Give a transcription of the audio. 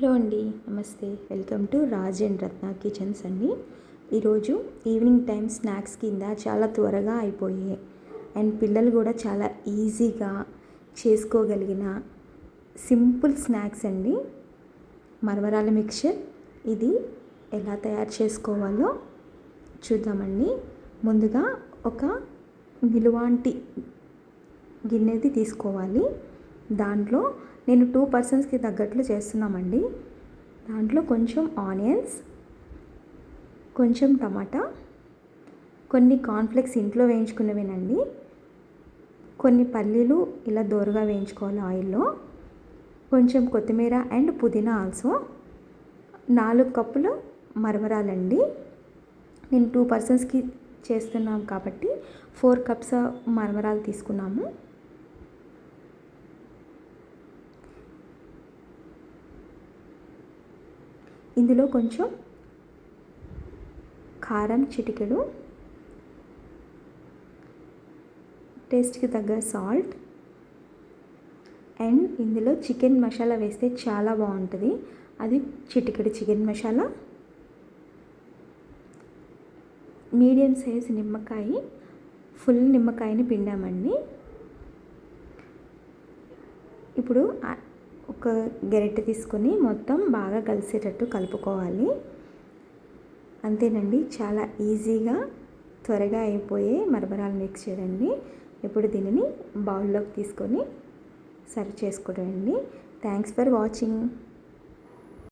Hello అండి నమస్తే. Welcome to Raj and Ratna kitchens అండి. ఈరోజు ఈవినింగ్ టైం స్నాక్స్ కింద చాలా త్వరగా అయిపోయాయి. అండ్ పిల్లలు కూడా చాలా ఈజీగా చేసుకోగలిగిన సింపుల్ స్నాక్స్ అండి. మరమరాల మిక్చర్ ఇది ఎలా తయారు చేసుకోవాలో చూద్దామండి. ముందుగా ఒక నిలువాంటి గిన్నెది తీసుకోవాలి. దాంట్లో నేను టూ పర్సన్స్కి తగ్గట్లు చేస్తున్నామండి. దాంట్లో కొంచెం ఆనియన్స్ కొంచెం టమాటా కొన్ని కాన్ఫ్లెక్స్ ఇంట్లో వేయించుకున్నవేనండి. కొన్ని పల్లీలు ఇలా దోరగా వేయించుకోవాలి ఆయిల్లో. కొంచెం కొత్తిమీర అండ్ పుదీనా ఆల్సో. నాలుగు కప్పులు మరమరాలండి. నేను టూ పర్సన్స్కి చేస్తున్నాం కాబట్టి ఫోర్ కప్స్ మరమరాలు తీసుకున్నాము. ఇందులో కొంచెం కారం చిటికెడు టేస్ట్కి తగ్గ సాల్ట్ అండ్ ఇందులో చికెన్ మసాలా వేస్తే చాలా బాగుంటుంది. అది చిటికెడు చికెన్ మసాలా. మీడియం సైజ్ నిమ్మకాయ ఫుల్ నిమ్మకాయని పిండామండి. ఇప్పుడు గరిటె తీసుకొని మొత్తం బాగా కలిసేటట్టు కలుపుకోవాలి. అంతేనండి చాలా ఈజీగా త్వరగా అయిపోయే మరమరాలు మిక్స్ చేయండి. ఇప్పుడు దీనిని బౌల్లోకి తీసుకొని సర్వ్ చేసుకోవడం అండి థ్యాంక్స్ ఫర్ వాచింగ్